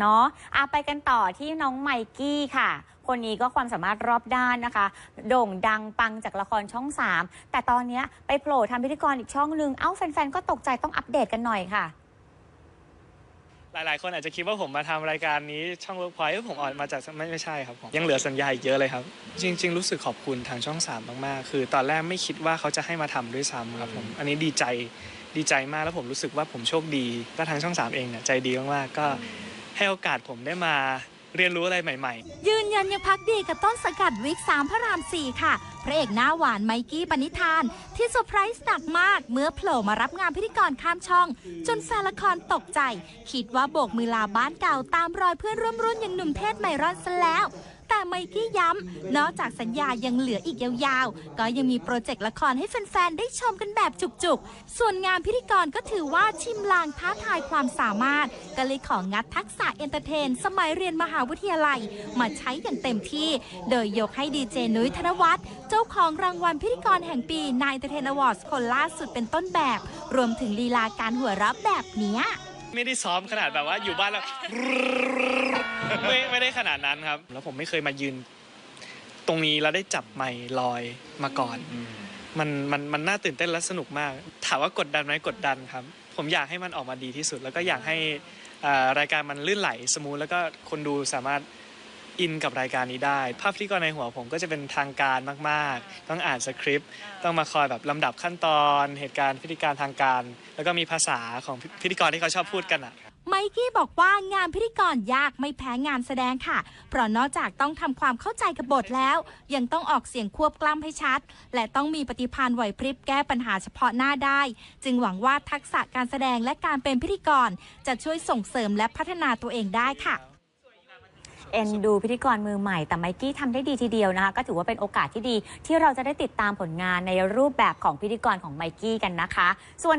เนาะอาไปกันต่อที่น้องไมกี้ค่ะ คนนี้ก็ความสามารถรอบด้านนะคะ โด่งดังปังจากละครช่อง 3 แต่ตอนนี้ไปโผล่ทำพิธีกรอีกช่องหนึ่งเอ้าแฟนๆ ก็ตกใจต้องอัปเดตกันหน่อยค่ะ หลาย ๆ คนอาจจะคิดว่าผมมาทำรายการนี้ช่อง Workpoint เอ้ยผมออกมาจากไม่ไม่ใช่ครับผมยังเหลือสัญญาอีกเยอะเลยครับ จริง ๆ รู้สึกขอบคุณทางช่อง 3 มาก ๆ คือ ตอนแรกไม่คิดว่าเขาจะให้มาทำด้วยซ้ำครับผมอันนี้ดีใจดีใจมากแล้วผมรู้สึกว่าผมโชคดีและทางช่อง 3 เองเนี่ยใจดีมากๆก็ ให้โอกาสผมได้มาเรียนรู้อะไรใหม่ ๆ ยืนยันยังพักดีกับต้นสกัดวิกสามพระรามสี่ค่ะ พระเอกหน้าหวานไมกี้ปณิธาน ที่เซอร์ไพรส์หนักมาก เมื่อโผล่มารับงานพิธีกรข้ามช่อง จนแฟนละครตกใจ คิดว่าโบกมือลาบ้านเก่าตามรอยเพื่อนร่วมรุ่นอย่างหนุ่มเทศไมรอนซะแล้ว ไมกี้ย้ำนอกจากสัญญายังเหลืออีกยาวๆ ก็ยังมีโปรเจกต์ละครให้แฟนๆ ได้ชมกันแบบจุกๆ ส่วนงานพิธีกรก็ถือว่าชิมลางท้าทายความสามารถ ก็เลยของงัดทักษะเอนเตอร์เทน สมัยเรียนมหาวิทยาลัย มาใช้อย่างเต็มที่ โดยยกให้ดีเจนุ้ยธนวัฒน์เจ้าของรางวัลพิธีกรแห่งปีนายเตอร์เทนอวอร์ดคนล่าสุดเป็นต้นแบบ รวมถึงลีลาการหัวเราะแบบเนี้ยไม่ได้ซ้อมขนาดแบบว่าอยู่บ้านแล้ว ไม่ไม่ได้ขนาดนั้นครับ แล้วผมไม่เคยมายืน ตรงนี้แล้วได้จับไมค์ลอยมาก่อน มันมันมันน่าตื่นเต้นและสนุกมาก ถามว่ากดดันไหมกดดันครับ ผมอยากให้มันออกมาดีที่สุด แล้วก็อยากให้อ่ารายการมันลื่นไหลสมูทแล้วก็คนดูสามารถ อินกับรายการนี้ได้ ภาพพิธีกรในหัวผมก็จะเป็นทางการมาก ๆ ต้องอ่านสคริปต์ ต้องมาคอยแบบลำดับขั้นตอน เหตุการณ์พิธีการทางการ แล้วก็มีภาษาของพิธีกรที่เขาชอบพูดกันอะไมกี้บอกว่างานพิธีกรยากไม่แพ้งานแสดงค่ะ เพราะนอกจากต้องทำความเข้าใจกับบทแล้ว ยังต้องออกเสียงควบกล้ำให้ชัด และต้องมีปฏิภาณไหวพริบแก้ปัญหาเฉพาะหน้าได้ จึงหวังว่าทักษะการแสดงและการเป็นพิธีกร จะช่วยส่งเสริมและพัฒนาตัวเองได้ค่ะ เอ็นดูพิธีกรมือใหม่ แต่ไมกี้ทำได้ดีทีเดียวนะคะ ก็ถือว่าเป็นโอกาสที่ดีที่เราจะได้ติดตามผลงานในรูปแบบของพิธีกรของไมกี้กันนะคะส่วน